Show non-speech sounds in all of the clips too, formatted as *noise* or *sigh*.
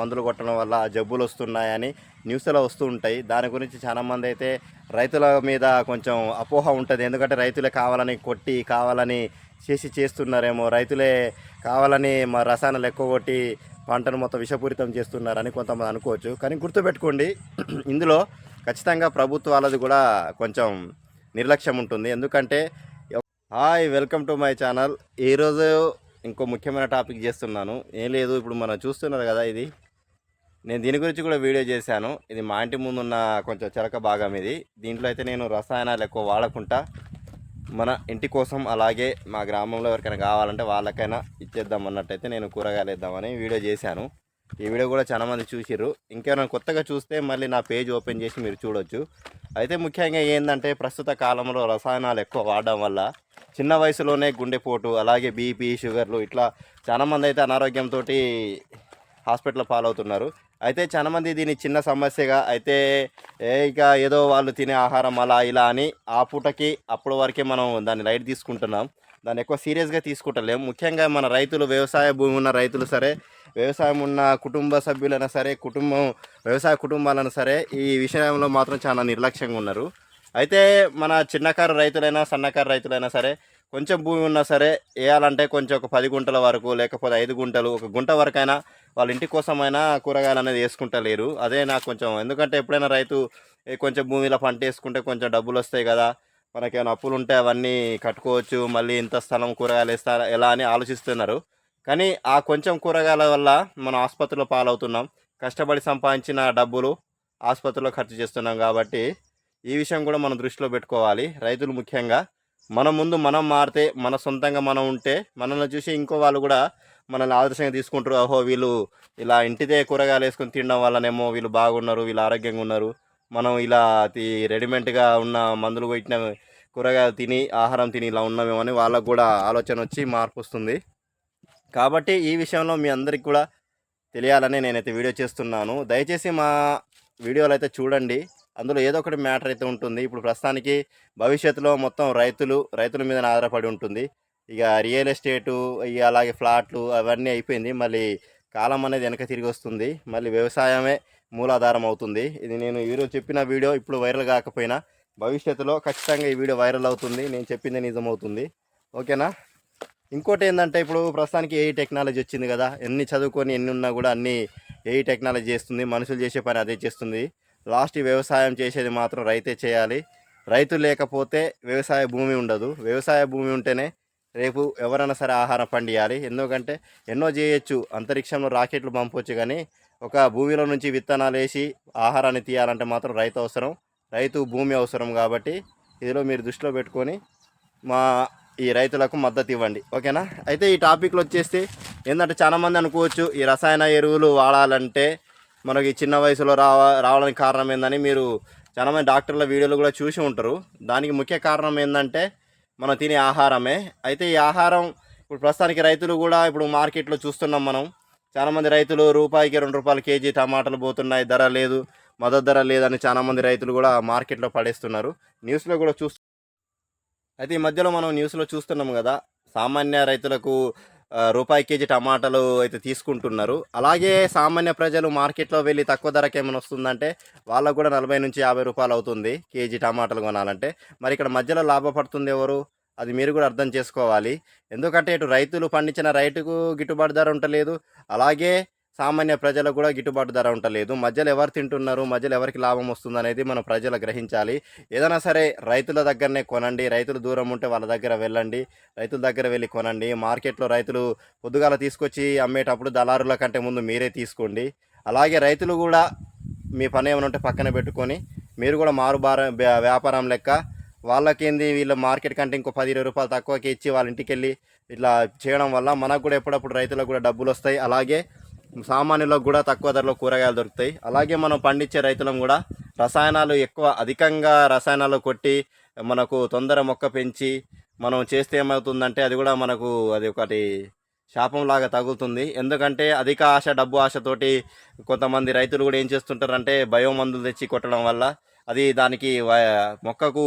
మందులు కొట్టడం వల్ల జబ్బులు వస్తున్నాయని న్యూస్లో వస్తూ ఉంటాయి. దాని గురించి చాలామంది అయితే రైతుల మీద కొంచెం అపోహ ఉంటుంది. ఎందుకంటే రైతులే కావాలని కొట్టి కావాలని చేసి చేస్తున్నారేమో రైతులే కావాలని మా రసాయనాలు ఎక్కువ కొట్టి పంటను మొత్తం విషపూరితం చేస్తున్నారని కొంతమంది అనుకోవచ్చు. కానీ గుర్తుపెట్టుకోండి *clears throat* ఇందులో ఖచ్చితంగా ప్రభుత్వాలది కూడా కొంచెం నిర్లక్ష్యం ఉంటుంది. ఎందుకంటే hi welcome to my channel. ఈరోజు ఇంకో ముఖ్యమైన టాపిక్ చేస్తున్నాను. ఏం లేదు ఇప్పుడు మనం చూస్తున్నారు కదా ఇది. నేను దీని గురించి కూడా వీడియో చేశాను. ఇది మా ఇంటి ముందు ఉన్న కొంచెం చెరక భాగం ఇది. దీంట్లో అయితే నేను రసాయనాలు ఎక్కువ వాడకుండా మన ఇంటి కోసం అలాగే మా గ్రామంలో ఎవరికైనా కావాలంటే వాళ్ళకైనా ఇచ్చేద్దాం అన్నట్టయితే నేను కూరగాయలు ఇద్దామని వీడియో చేశాను. ఈ వీడియో కూడా చాలా మంది చూసిర్రు. ఇంకేమైనా కొత్తగా చూస్తే మళ్ళీ నా పేజ్ ఓపెన్ చేసి మీరు చూడొచ్చు. అయితే ముఖ్యంగా ఏంటంటే ప్రస్తుత కాలంలో రసాయనాలు ఎక్కువ వాడడం వల్ల చిన్న వయసులోనే గుండెపోటు అలాగే బీపీ షుగర్లు ఇట్లా చాలామంది అయితే అనారోగ్యంతో హాస్పిటల్ పాలవుతున్నారు. అయితే చాలామంది దీన్ని చిన్న సమస్యగా అయితే ఏ ఇక ఏదో వాళ్ళు తినే ఆహారం అలా ఇలా అని ఆ పూటకి అప్పుడు వరకే మనం దాన్ని లైట్ తీసుకుంటున్నాం. దాన్ని ఎక్కువ సీరియస్గా తీసుకుంటలేము ముఖ్యంగా మన రైతులు వ్యవసాయ భూమి ఉన్న రైతులు సరే వ్యవసాయం ఉన్న కుటుంబ సభ్యులైనా సరే కుటుంబం వ్యవసాయ కుటుంబాలైనా సరే ఈ విషయంలో మాత్రం చాలా నిర్లక్ష్యంగా ఉన్నారు. అయితే మన చిన్నకారు రైతులైనా సన్నకారు రైతులైనా సరే కొంచెం భూమి ఉన్నా సరే వేయాలంటే కొంచెం ఒక పది గుంటల వరకు లేకపోతే ఐదు గుంటలు ఒక గుంట వరకైనా వాళ్ళ ఇంటి కోసమైనా కూరగాయలు అనేది వేసుకుంటలేరు. అదే నాకు కొంచెం ఎందుకంటే ఎప్పుడైనా రైతు కొంచెం భూమిలో పంట వేసుకుంటే కొంచెం డబ్బులు వస్తాయి కదా మనకేమైనా అప్పులు ఉంటే అవన్నీ కట్టుకోవచ్చు మళ్ళీ ఇంత స్థలం కూరగాయలు వేస్తారా ఎలా అని ఆలోచిస్తున్నారు. కానీ ఆ కొంచెం కూరగాయల వల్ల మనం ఆసుపత్రిలో పాలవుతున్నాం. కష్టపడి సంపాదించిన డబ్బులు ఆసుపత్రిలో ఖర్చు చేస్తున్నాం కాబట్టి ఈ విషయం కూడా మనం దృష్టిలో పెట్టుకోవాలి. రైతులు ముఖ్యంగా మన ముందు మనం మారితే మన సొంతంగా మనం ఉంటే మనల్ని చూసి ఇంకో వాళ్ళు కూడా మనల్ని ఆదర్శంగా తీసుకుంటారు. ఓహో వీళ్ళు ఇలా ఇంటిదే కూరగాయలు వేసుకొని తినడం వల్లనేమో వీళ్ళు బాగున్నారు వీళ్ళు ఆరోగ్యంగా ఉన్నారు. మనం ఇలా రెడీమేడ్గా ఉన్న మందులు పెట్టిన కూరగాయలు తిని ఆహారం తిని ఇలా ఉన్నామేమో అని వాళ్ళకు కూడా ఆలోచన వచ్చి మార్పు వస్తుంది. కాబట్టి ఈ విషయంలో మీ అందరికి కూడా తెలియాలని నేనైతే వీడియో చేస్తున్నాను. దయచేసి మా వీడియోలు అయితే చూడండి. అందులో ఏదో ఒకటి మ్యాటర్ అయితే ఉంటుంది. ఇప్పుడు ప్రస్తుతానికి భవిష్యత్తులో మొత్తం రైతులు రైతుల మీద ఆధారపడి ఉంటుంది. ఇక రియల్ ఎస్టేటు ఇక అలాగే ఫ్లాట్లు అవన్నీ అయిపోయింది. మళ్ళీ కాలం అనేది వెనక తిరిగి వస్తుంది. మళ్ళీ వ్యవసాయమే మూలాధారం అవుతుంది. ఇది నేను ఈరోజు చెప్పిన వీడియో ఇప్పుడు వైరల్ కాకపోయినా భవిష్యత్తులో ఖచ్చితంగా ఈ వీడియో వైరల్ అవుతుంది. నేను చెప్పింది నిజమవుతుంది. ఓకేనా? ఇంకోటి ఏంటంటే ఇప్పుడు ప్రస్తుతానికి ఏఐ టెక్నాలజీ వచ్చింది కదా. ఎన్ని చదువుకొని ఎన్ని ఉన్నా కూడా అన్ని ఏఐ టెక్నాలజీ చేస్తుంది. మనుషులు చేసే పని అదే చేస్తుంది. లాస్ట్ వ్యవసాయం చేసేది మాత్రం రైతే చేయాలి. రైతు లేకపోతే వ్యవసాయ భూమి ఉండదు. వ్యవసాయ భూమి ఉంటేనే రేపు ఎవరైనా సరే ఆహారం పండియాలి. ఎందుకంటే ఎన్నో చేయొచ్చు. అంతరిక్షంలో రాకెట్లు పంపొచ్చు కానీ ఒక భూమిలో నుంచి విత్తనాలు వేసి ఆహారాన్ని తీయాలంటే మాత్రం రైతు అవసరం. రైతు భూమి అవసరం కాబట్టి ఇందులో మీరు దృష్టిలో పెట్టుకొని మా ఈ రైతులకు మద్దతు ఇవ్వండి. ఓకేనా? అయితే ఈ టాపిక్లో వచ్చేసి ఏంటంటే చాలామంది అనుకోవచ్చు ఈ రసాయన ఎరువులు వాడాలంటే మనకి చిన్న వయసులో రావ రావడానికి కారణం ఏందని మీరు చాలామంది డాక్టర్ల వీడియోలు కూడా చూసి ఉంటారు. దానికి ముఖ్య కారణం ఏంటంటే మనం తినే ఆహారమే. అయితే ఈ ఆహారం ఇప్పుడు ప్రస్తుతానికి రైతులు కూడా ఇప్పుడు మార్కెట్లో చూస్తున్నాం మనం. చాలామంది రైతులు రూపాయికి రెండు రూపాయల కేజీ టమాటాలు పోతున్నాయి ధర లేదు మద్దతు ధర లేదని చాలామంది రైతులు కూడా మార్కెట్లో పడేస్తున్నారు. న్యూస్లో కూడా చూస్తు అయితే ఈ మధ్యలో మనం న్యూస్లో చూస్తున్నాం కదా సామాన్య రైతులకు రూపాయి కేజీ టమాటాలు అయితే తీసుకుంటున్నారు. అలాగే సామాన్య ప్రజలు మార్కెట్లో వెళ్ళి తక్కువ ధరకు ఏమైనా వస్తుందంటే వాళ్ళకు కూడా నలభై నుంచి యాభై రూపాయలు అవుతుంది కేజీ టమాటాలు కొనాలంటే. మరి ఇక్కడ మధ్యలో లాభపడుతుంది ఎవరు? అది మీరు కూడా అర్థం చేసుకోవాలి. ఎందుకంటే ఇటు రైతులు పండించిన రైతుకు గిట్టుబాటు ధర ఉండలేదు. అలాగే సామాన్య ప్రజలకు కూడా గిట్టుబాటు ధర ఉండలేదు. మధ్యలో ఎవరు తింటున్నారు? మధ్యలో ఎవరికి లాభం వస్తుంది అనేది మనం ప్రజలు గ్రహించాలి. ఏదైనా సరే రైతుల దగ్గరనే కొనండి. రైతులు దూరం ఉంటే వాళ్ళ దగ్గర వెళ్ళండి. రైతుల దగ్గర వెళ్ళి కొనండి. మార్కెట్లో రైతులు పొద్దుగాల తీసుకొచ్చి అమ్మేటప్పుడు దళారుల కంటే ముందు మీరే తీసుకోండి. అలాగే రైతులు కూడా మీ పని ఏమైనా ఉంటే పక్కన పెట్టుకొని మీరు కూడా మారుబార వ్యాపారం లెక్క వాళ్ళకేంది? వీళ్ళ మార్కెట్ కంటే ఇంకో పది ఇరవై రూపాయలు తక్కువకి ఇచ్చి వాళ్ళ ఇంటికి వెళ్ళి ఇట్లా చేయడం వల్ల మనకు కూడా ఎప్పుడప్పుడు రైతులకు కూడా డబ్బులు వస్తాయి. అలాగే సామాన్యులకు కూడా తక్కువ ధరలో కూరగాయలు దొరుకుతాయి. అలాగే మనం పండించే రైతులం కూడా రసాయనాలు ఎక్కువ అధికంగా రసాయనాలు కొట్టి మనకు తొందర మొక్క పెంచి మనం చేస్తే ఏమవుతుందంటే అది కూడా మనకు అది ఒకటి శాపంలాగా తగులుతుంది. ఎందుకంటే అధిక ఆశ డబ్బు ఆశతోటి కొంతమంది రైతులు కూడా ఏం చేస్తుంటారంటే బయో మందులు తెచ్చి కొట్టడం వల్ల అది దానికి మొక్కకు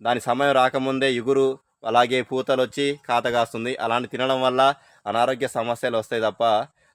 దాని సమయం రాకముందే ఎగురు అలాగే పూతలు వచ్చి కాతగాస్తుంది అలాంటి తినడం వల్ల అనారోగ్య సమస్యలు వస్తాయి తప్ప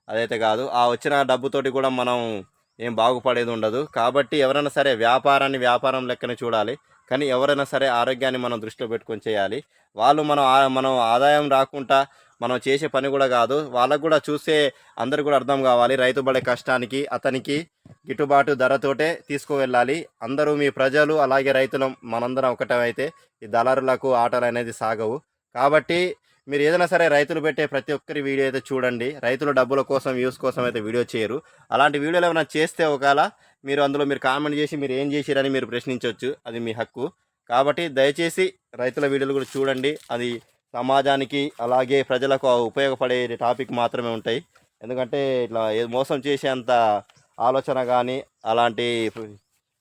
అదైతే కాదు. ఆ వచ్చిన డబ్బుతోటి కూడా మనం ఏం బాగుపడేది ఉండదు. కాబట్టి ఎవరైనా సరే వ్యాపారాన్ని వ్యాపారం లెక్కనే చూడాలి. కానీ ఎవరైనా సరే ఆరోగ్యాన్ని మనం దృష్టిలో పెట్టుకొని చేయాలి. వాళ్ళు మనం ఆ- మనం ఆదాయం రాకుండా మనం చేసే పని కూడా కాదు. వాళ్ళకు కూడా చూసే అందరు కూడా అర్థం కావాలి. రైతు పడే కష్టానికి అతనికి గిట్టుబాటు ధరతోటే తీసుకువెళ్ళాలి. అందరూ మీ ప్రజలు అలాగే రైతులు మనందరం ఒకటమైతే ఈ దళారులకు ఆటలు అనేది సాగవు. కాబట్టి మీరు ఏదైనా సరే రైతులు పెట్టే ప్రతి ఒక్కరి వీడియో అయితే చూడండి. రైతుల డబ్బుల కోసం వ్యూస్ కోసం అయితే వీడియో చేయరు. అలాంటి వీడియోలు ఏమైనా చేస్తే ఒకవేళ మీరు అందులో మీరు కామెంట్ చేసి మీరు ఏం చేసిరని మీరు ప్రశ్నించవచ్చు అది మీ హక్కు. కాబట్టి దయచేసి రైతుల వీడియోలు కూడా చూడండి. అది సమాజానికి అలాగే ప్రజలకు ఉపయోగపడే టాపిక్ మాత్రమే ఉంటాయి. ఎందుకంటే ఇట్లా ఏ- మోసం చేసేంత ఆలోచన కానీ అలాంటి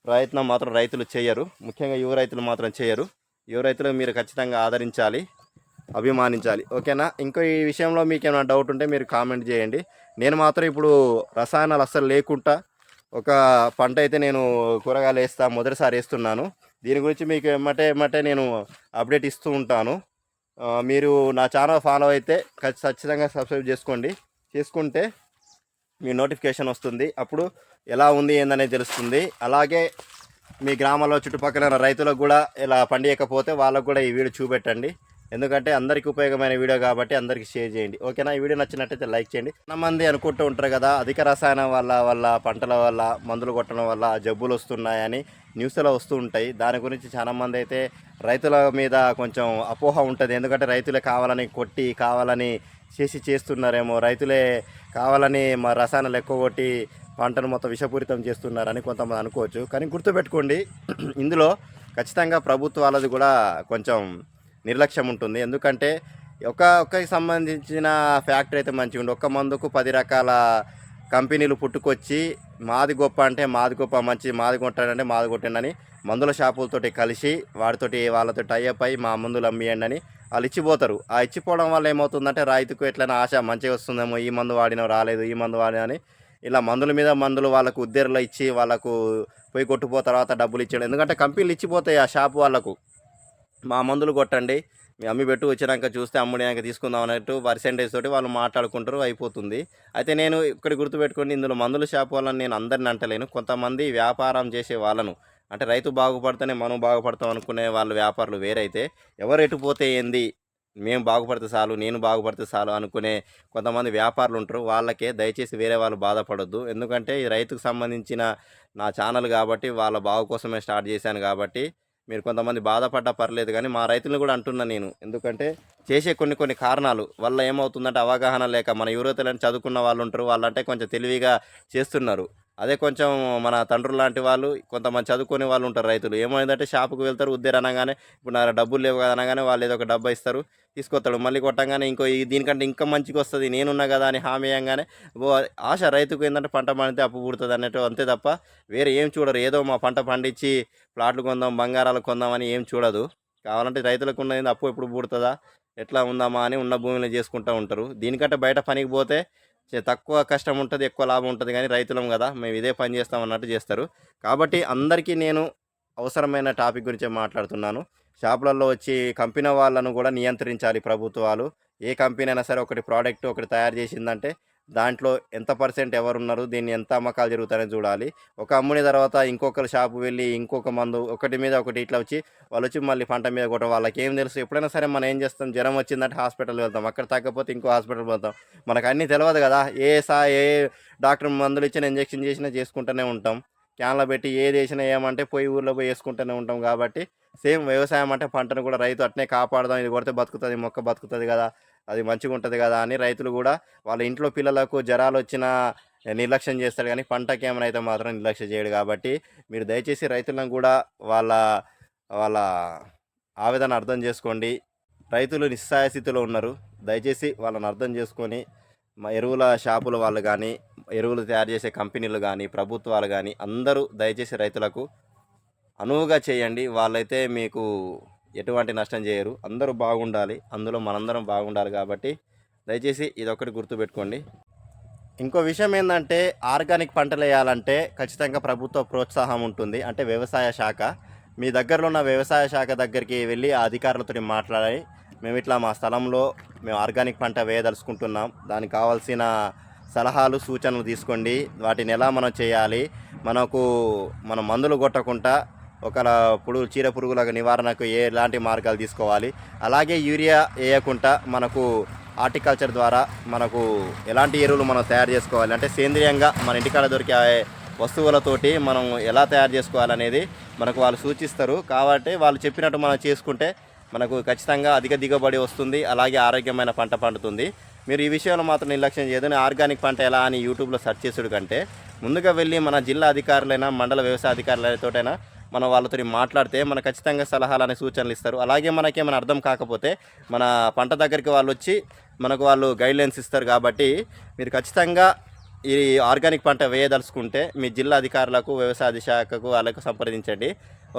ప్రయత్నం మాత్రం రైతులు చేయరు. ముఖ్యంగా యువ రైతులు మాత్రం చేయరు. యువ రైతులు మీరు ఖచ్చితంగా ఆదరించాలి. అభిమానించాలి. ఓకేనా? ఇంకో ఈ విషయంలో మీకు ఏమైనా డౌట్ ఉంటే మీరు కామెంట్ చేయండి. నేను మాత్రం ఇప్పుడు రసాయనాలు అస్సలు లేకుండా ఒక పంట అయితే నేను కూరగాయలు వేస్తా మొదటిసారి వేస్తున్నాను. దీని గురించి మీకు ఏమంటే ఏమంటే నేను అప్డేట్ ఇస్తూ ఉంటాను. మీరు నా ఛానల్ ఫాలో అయితే ఖచ్చితంగా సబ్స్క్రైబ్ చేసుకోండి. చేసుకుంటే మీ నోటిఫికేషన్ వస్తుంది. అప్పుడు ఎలా ఉంది ఏందనేది తెలుస్తుంది. అలాగే మీ గ్రామంలో చుట్టుపక్కల రైతులకు కూడా ఇలా పండియకపోతే వాళ్ళకు కూడా ఈ వీడియో చూపెట్టండి. ఎందుకంటే అందరికీ ఉపయోగమైన వీడియో కాబట్టి అందరికీ షేర్ చేయండి. ఓకేనా? ఈ వీడియో నచ్చినట్టయితే లైక్ చేయండి. చాలా మంది అనుకుంటూ ఉంటారు కదా అధిక రసాయనం వల్ల వల్ల పంటల వల్ల మందులు కొట్టడం వల్ల జబ్బులు వస్తున్నాయని న్యూస్లో వస్తూ ఉంటాయి. దాని గురించి చాలామంది అయితే రైతుల మీద కొంచెం అపోహ ఉంటుంది. ఎందుకంటే రైతులే కావాలని కొట్టి కావాలని చేసి చేస్తున్నారేమో రైతులే కావాలని మా రసాయనాలు ఎక్కువ కొట్టి పంటను మొత్తం విషపూరితం చేస్తున్నారని కొంతమంది అనుకోవచ్చు. కానీ గుర్తుపెట్టుకోండి ఇందులో ఖచ్చితంగా ప్రభుత్వాలది కూడా కొంచెం నిర్లక్ష్యం ఉంటుంది. ఎందుకంటే ఒక ఒక్కకి సంబంధించిన ఫ్యాక్టరీ అయితే మంచిగా ఉంది ఒక్క మందుకు పది రకాల కంపెనీలు పుట్టుకొచ్చి మాది గొప్ప అంటే మాది గొప్ప మంచి మాది కొట్టాడంటే మాది కొట్టండి మందుల షాపులతోటి కలిసి వాటితోటి వాళ్ళతో టైఅప్ అయ్యి మా మందులు అమ్మియండి అని వాళ్ళు ఇచ్చిపోతారు. ఆ ఇచ్చిపోవడం వల్ల ఏమవుతుందంటే రైతుకు ఎట్లైనా ఆశ మంచిగా వస్తుందేమో ఈ మందు వాడినా రాలేదు ఈ మందు వాడినని అని ఇలా మందుల మీద మందులు వాళ్ళకు ఉద్దేరలో ఇచ్చి వాళ్ళకు పోయి కొట్టుపో తర్వాత డబ్బులు ఇచ్చాడు ఎందుకంటే కంపెనీలు ఇచ్చిపోతాయి ఆ షాపు వాళ్ళకు. మా మందులు కొట్టండి. మీ అమ్మి పెట్టు వచ్చినాక చూస్తే అమ్ముడినాక తీసుకుందాం అన్నట్టు పర్సెంటేజ్ తోటి వాళ్ళు మాట్లాడుకుంటారు అయిపోతుంది. అయితే నేను ఇక్కడ గుర్తుపెట్టుకోండి ఇందులో మందుల షాప్ వాళ్ళని నేను అందరిని అంటలేను. కొంతమంది వ్యాపారం చేసే వాళ్ళను అంటే రైతు బాగుపడితేనే మనం బాగుపడతాం అనుకునే వాళ్ళ వ్యాపారులు వేరైతే ఎవరు ఎటు పోతే ఏంది? మేము బాగుపడితే చాలు నేను బాగుపడితే చాలు అనుకునే కొంతమంది వ్యాపారులు ఉంటారు. వాళ్ళకే దయచేసి వేరే వాళ్ళు బాధపడొద్దు. ఎందుకంటే ఈ రైతుకు సంబంధించిన నా ఛానల్ కాబట్టి వాళ్ళ బాగు కోసమే స్టార్ట్ చేశాను కాబట్టి మీరు కొంతమంది బాధపడ్డా పర్లేదు కానీ మా రైతులను కూడా అంటున్నా నేను. ఎందుకంటే చేసే కొన్ని కొన్ని కారణాలు వల్ల ఏమవుతుందంటే అవగాహన లేక మన యువతలని చదువుకున్న వాళ్ళు ఉంటారు వాళ్ళంటే కొంచెం తెలివిగా చేస్తున్నారు. అదే కొంచెం మన తండ్రులు లాంటి వాళ్ళు కొంతమంది చదువుకునే వాళ్ళు ఉంటారు రైతులు. ఏమైందంటే షాపుకు వెళ్తారు ఉద్దేరు అనగానే ఇప్పుడు నా డబ్బులు లేవు కదా అనగానే వాళ్ళు ఏదో ఒక డబ్బా ఇస్తారు తీసుకొస్తాడు. మళ్ళీ కొట్టంగానే ఇంకో ఈ దీనికంటే ఇంకా మంచిగా వస్తుంది నేనున్నా కదా అని హామీ అయ్యంగానే ఓ ఆశ రైతుకు ఏంటంటే పంట పండితే అప్పు పుడుతుంది అన్నట్టు అంతే తప్ప వేరే ఏం చూడరు. ఏదో మా పంట పండించి ప్లాట్లు కొందాం బంగారాలు కొందామని ఏం చూడదు. కావాలంటే రైతులకు ఉన్నది అప్పు ఎప్పుడు పుడుతుందా ఎట్లా ఉందామా అని ఉన్న భూమిలో చేసుకుంటూ ఉంటారు. దీనికంటే బయట పనికి పోతే తక్కువ కష్టం ఉంటుంది ఎక్కువ లాభం ఉంటుంది కానీ రైతులం కదా మేము ఇదే పని చేస్తాం అన్నట్టు చేస్తారు. కాబట్టి అందరికీ నేను అవసరమైన టాపిక్ గురించి మాట్లాడుతున్నాను. షాపులలో వచ్చి కంపెనీ వాళ్ళను కూడా నియంత్రించాలి ప్రభుత్వాలు. ఏ కంపెనీ అయినా సరే ఒకటి ప్రోడక్ట్ ఒకటి తయారు చేసిందంటే దాంట్లో ఎంత పర్సెంట్ ఎవరు ఉన్నారు దీన్ని ఎంత అమ్మకాలు జరుగుతాయని చూడాలి. ఒక అమ్ముని తర్వాత ఇంకొకరు షాపు వెళ్ళి ఇంకొక మందు ఒకటి మీద ఒకటి ఇట్లా వచ్చి వాళ్ళు వచ్చి మళ్ళీ పంట మీద కొట్టడం వాళ్ళకి ఏం తెలుసు. ఎప్పుడైనా సరే మనం ఏం చేస్తాం? జ్వరం వచ్చిందంటే హాస్పిటల్ వెళ్తాం. అక్కడ తగ్గకపోతే ఇంకో హాస్పిటల్ వెళ్తాం. మనకు అన్నీ తెలియదు కదా. ఏ సా ఏ డాక్టర్ మందులు ఇచ్చిన ఇంజెక్షన్ చేసినా చేసుకుంటూనే ఉంటాం. క్యాన్లో పెట్టి ఏది వేసినా ఏమంటే పోయి ఊర్లో పోయి వేసుకుంటూనే ఉంటాం కాబట్టి సేమ్ వ్యవసాయం అంటే పంటను కూడా రైతు అట్నే కాపాడదాం. ఇది కొడితే బతుకుతుంది మొక్క బతుకుతుంది కదా. అది మంచిగా ఉంటుంది కదా అని రైతులు కూడా వాళ్ళ ఇంట్లో పిల్లలకు జ్వరాలు వచ్చిన నిర్లక్ష్యం చేస్తాడు కానీ పంటకి ఏమైనా అయితే మాత్రం నిర్లక్ష్యం చేయడు కాబట్టి మీరు దయచేసి రైతులను కూడా వాళ్ళ వాళ్ళ ఆవేదన అర్థం చేసుకోండి. రైతులు నిస్సాయ స్థితిలో ఉన్నారు. దయచేసి వాళ్ళని అర్థం చేసుకొని మా ఎరువుల షాపుల వాళ్ళు కానీ ఎరువులు తయారు చేసే కంపెనీలు కానీ ప్రభుత్వాలు కానీ అందరూ దయచేసి రైతులకు అనువుగా చేయండి. వాళ్ళైతే మీకు ఎటువంటి నష్టం చేయరు. అందరూ బాగుండాలి. అందులో మనందరం బాగుండాలి కాబట్టి దయచేసి ఇదొకటి గుర్తుపెట్టుకోండి. ఇంకో విషయం ఏంటంటే ఆర్గానిక్ పంటలు వేయాలంటే ఖచ్చితంగా ప్రభుత్వ ప్రోత్సాహం ఉంటుంది. అంటే వ్యవసాయ శాఖ. మీ దగ్గరలో ఉన్న వ్యవసాయ శాఖ దగ్గరికి వెళ్ళి ఆ అధికారులతో మాట్లాడి మేము ఇట్లా మా స్థలంలో మేము ఆర్గానిక్ పంట వేయదలుచుకుంటున్నాం. దానికి కావాల్సిన సలహాలు సూచనలు తీసుకోండి. వాటిని ఎలా మనం చేయాలి? మనకు మనం మందులు కొట్టకుండా ఒక పురుగు చీర పురుగుల నివారణకు ఏ ఎలాంటి మార్గాలు తీసుకోవాలి? అలాగే యూరియా వేయకుండా మనకు హార్టికల్చర్ ద్వారా మనకు ఎలాంటి ఎరువులు మనం తయారు చేసుకోవాలి? అంటే సేంద్రియంగా మన ఇంటికాడ దొరికే వస్తువులతోటి మనం ఎలా తయారు చేసుకోవాలనేది మనకు వాళ్ళు సూచిస్తారు. కాబట్టి వాళ్ళు చెప్పినట్టు మనం చేసుకుంటే మనకు ఖచ్చితంగా అధిక దిగుబడి వస్తుంది. అలాగే ఆరోగ్యమైన పంట పండుతుంది. మీరు ఈ విషయంలో మాత్రం నిర్లక్ష్యం చేయదని ఆర్గానిక్ పంట ఎలా అని యూట్యూబ్లో సెర్చ్ చేసుడు కంటే ముందుగా వెళ్ళి మన జిల్లా అధికారులైనా మండల వ్యవసాయ అధికారులతోటైనా మనం వాళ్ళతో మాట్లాడితే మన ఖచ్చితంగా సలహాలు అనే సూచనలు ఇస్తారు. అలాగే మనకేమైనా అర్థం కాకపోతే మన పంట దగ్గరికి వాళ్ళు వచ్చి మనకు వాళ్ళు గైడ్లైన్స్ ఇస్తారు కాబట్టి మీరు ఖచ్చితంగా ఈ ఆర్గానిక్ పంట వేయదలుచుకుంటే మీ జిల్లా అధికారులకు వ్యవసాయ శాఖకు వాళ్ళకు సంప్రదించండి.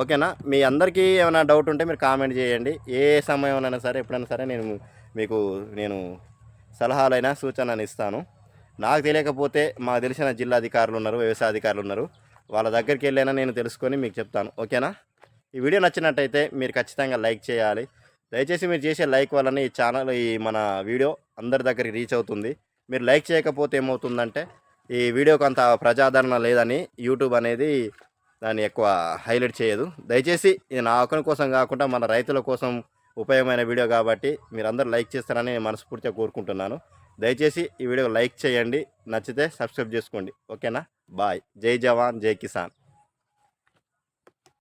ఓకేనా? మీ అందరికీ ఏమైనా డౌట్ ఉంటే మీరు కామెంట్ చేయండి. ఏ సమయంలోనైనా సరే ఎప్పుడైనా సరే నేను మీకు నేను సలహాలైనా సూచనలు ఇస్తాను. నాకు తెలియకపోతే మాకు తెలిసిన జిల్లా అధికారులు ఉన్నారు వ్యవసాయ అధికారులు ఉన్నారు. వాళ్ళ దగ్గరికి వెళ్ళైనా నేను తెలుసుకొని మీకు చెప్తాను. ఓకేనా? ఈ వీడియో నచ్చినట్టయితే మీరు ఖచ్చితంగా లైక్ చేయాలి. దయచేసి మీరు చేసే లైక్ వల్లనే ఈ ఛానల్ ఈ మన వీడియో అందరి దగ్గరికి రీచ్ అవుతుంది. మీరు లైక్ చేయకపోతే ఏమవుతుందంటే ఈ వీడియోకి అంత ప్రజాదరణ లేదని యూట్యూబ్ అనేది దాన్ని ఎక్కువ హైలైట్ చేయదు. దయచేసి ఇది నా ఒకరి కోసం కాకుండా మన రైతుల కోసం ఉపయోగమైన వీడియో కాబట్టి మీరందరూ లైక్ చేస్తారని నేను మనస్ఫూర్తిగా కోరుకుంటున్నాను. దయచేసి ఈ వీడియో లైక్ చేయండి. నచ్చితే సబ్స్క్రైబ్ చేసుకోండి. ఓకేనా? バイ。J ジャワン、J キさん。